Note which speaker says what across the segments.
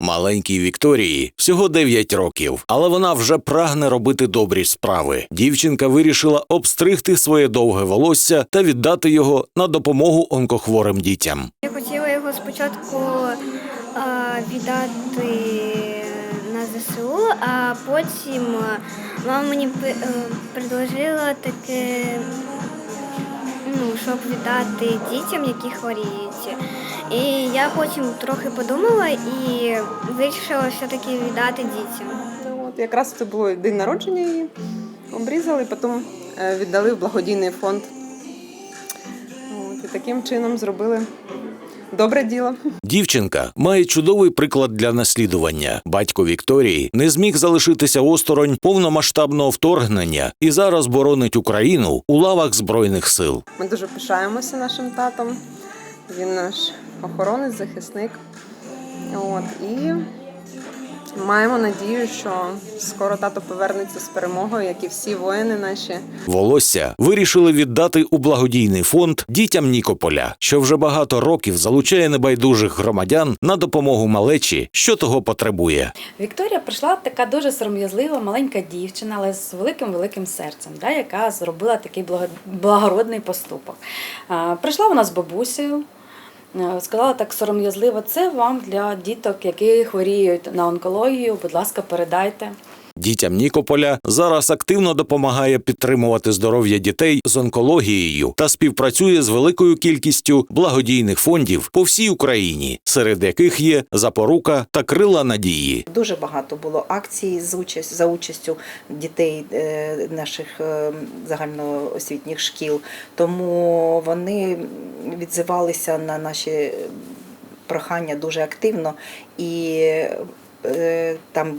Speaker 1: Маленькій Вікторії всього 9 років, але вона вже прагне робити добрі справи. Дівчинка вирішила обстригти своє довге волосся та віддати його на допомогу онкохворим дітям.
Speaker 2: Я хотіла його спочатку віддати на ЗСУ, а потім мама мені е, предложила таке, ну, щоб віддати дітям, які хворіють. І я потім трохи подумала і вирішила все-таки віддати дітям.
Speaker 3: Ну, От якраз це було день народження її. Обрізали, потім е, віддали в благодійний фонд. От, і таким чином зробили добре діло.
Speaker 1: Дівчинка має чудовий приклад для наслідування. Батько Вікторії не зміг залишитися осторонь повномасштабного вторгнення і зараз боронить Україну у лавах збройних сил.
Speaker 3: Ми дуже пишаємося нашим татом. Він наш охоронець, захисник. От, і маємо надію, що скоро тато повернеться з перемогою, як і всі воїни наші.
Speaker 1: Волосся вирішили віддати у благодійний фонд дітям Нікополя, що вже багато років залучає небайдужих громадян на допомогу малечі, що того потребує.
Speaker 4: Вікторія прийшла така дуже сором'язлива маленька дівчина, але з великим великим серцем, да, яка зробила такий благородний поступок. Прийшла вона з бабусею. Е, Сказала так сором'язливо, це вам для діток, які хворіють на онкологію. Будь ласка, передайте.
Speaker 1: Дітям Нікополя зараз активно допомагає підтримувати здоров'я дітей з онкологією та співпрацює з великою кількістю благодійних фондів по всій Україні, серед яких є запорука та крила надії.
Speaker 5: Дуже багато було акцій з участь за участю дітей е, наших е, загальноосвітніх шкіл, тому вони відзивалися на наші прохання дуже активно і. е, Там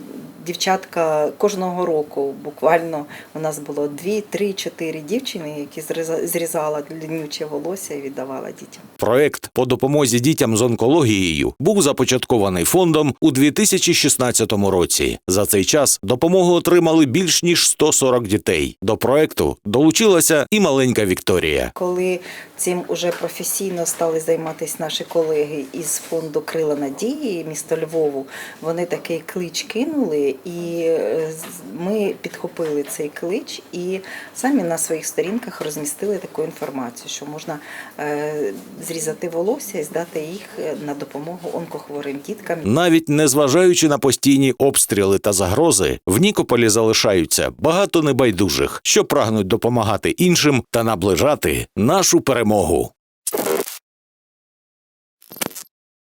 Speaker 5: дівчатка кожного року буквально у нас було дві, три, чотири дівчини, які зріза- зрізала длиннюче волосся і віддавала дітям.
Speaker 1: Проект по допомозі дітям з онкологією був започаткований фондом у 2016 році. За цей час допомогу отримали більш ніж 140 дітей. До проекту долучилася і маленька Вікторія.
Speaker 5: Коли цим уже професійно стали займатися наші колеги із фонду Крила Надії міста Львову, вони такий клич кинули, і е, ми підхопили цей клич і самі на своїх сторінках розмістили таку інформацію, що можна е, зрізати волосся і здати їх е, на допомогу онкохворим діткам.
Speaker 1: Навіть незважаючи на постійні обстріли та загрози, в Нікополі залишаються багато небайдужих, що прагнуть допомагати іншим та наближати нашу перемогу.